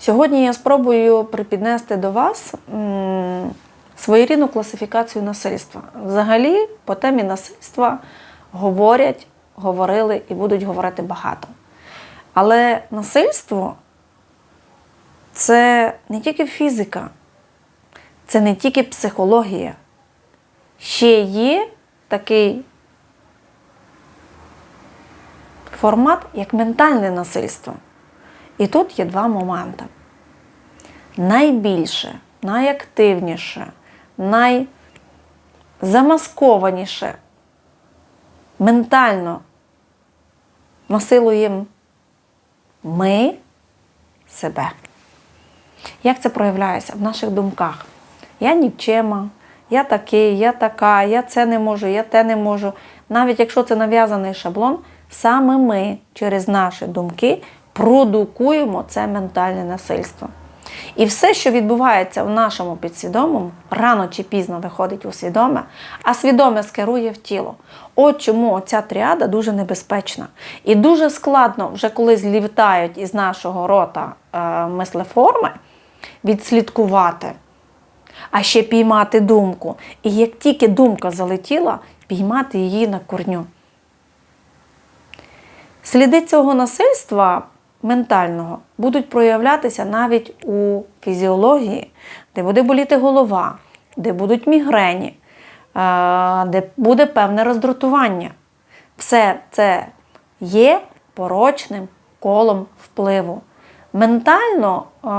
Сьогодні я спробую припіднести до вас своєрідну класифікацію насильства. Взагалі, по темі насильства говорять, говорили і будуть говорити багато. Але насильство це не тільки фізика, це не тільки психологія. Ще є такий формат, як ментальне насильство. І тут є два моменти. Найбільше, найактивніше, найзамаскованіше ментально насилуємо ми себе. Як це проявляється в наших думках? Я нікчема, я такий, я така, я це не можу, я те не можу. Навіть якщо це нав'язаний шаблон, саме ми через наші думки продукуємо це ментальне насильство. І все, що відбувається в нашому підсвідомому, рано чи пізно виходить у свідоме, а свідоме скерує в тіло. От чому ця тріада дуже небезпечна. І дуже складно, вже коли злітають із нашого рота е, мислеформи, відслідкувати, а ще піймати думку. І як тільки думка залетіла, піймати її на корню. Сліди цього насильства ментального будуть проявлятися навіть у фізіології, де буде боліти голова, де будуть мігрені, е, де буде певне роздратування. Все це є порочним колом впливу. Ментально ем,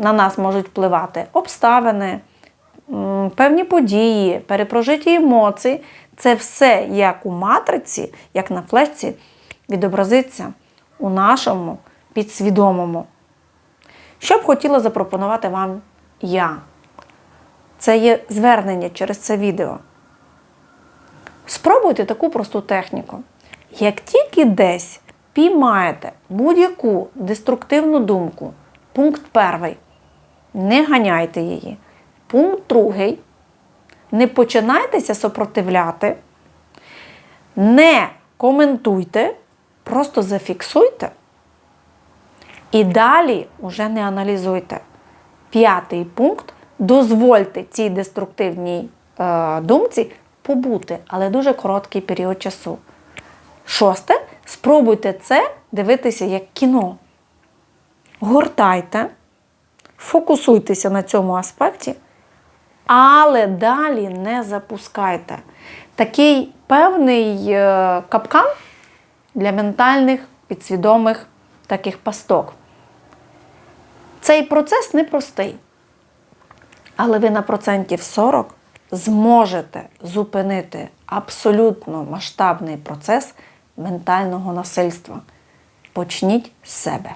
на нас можуть впливати обставини, певні події, перепрожиті емоції. Це все як у матриці, як на флешці, відобразиться у нашому підсвідомому. Що б хотіла запропонувати вам я? Це є звернення через це відео. Спробуйте таку просту техніку. Як тільки десь піймаєте будь-яку деструктивну думку, пункт перший, не ганяйте її. Пункт другий, не починайтеся сопротивляти, не коментуйте, просто зафіксуйте і далі вже не аналізуйте. П'ятий пункт дозвольте цій деструктивній е, думці побути, але дуже короткий період часу. Шосте, спробуйте це дивитися як кіно. Гортайте, фокусуйтеся на цьому аспекті, але далі не запускайте. Такий певний е, капкан для ментальних підсвідомих таких пасток. Цей процес непростий, але ви на процентів 40 зможете зупинити абсолютно масштабний процес ментального насильства. Почніть з себе.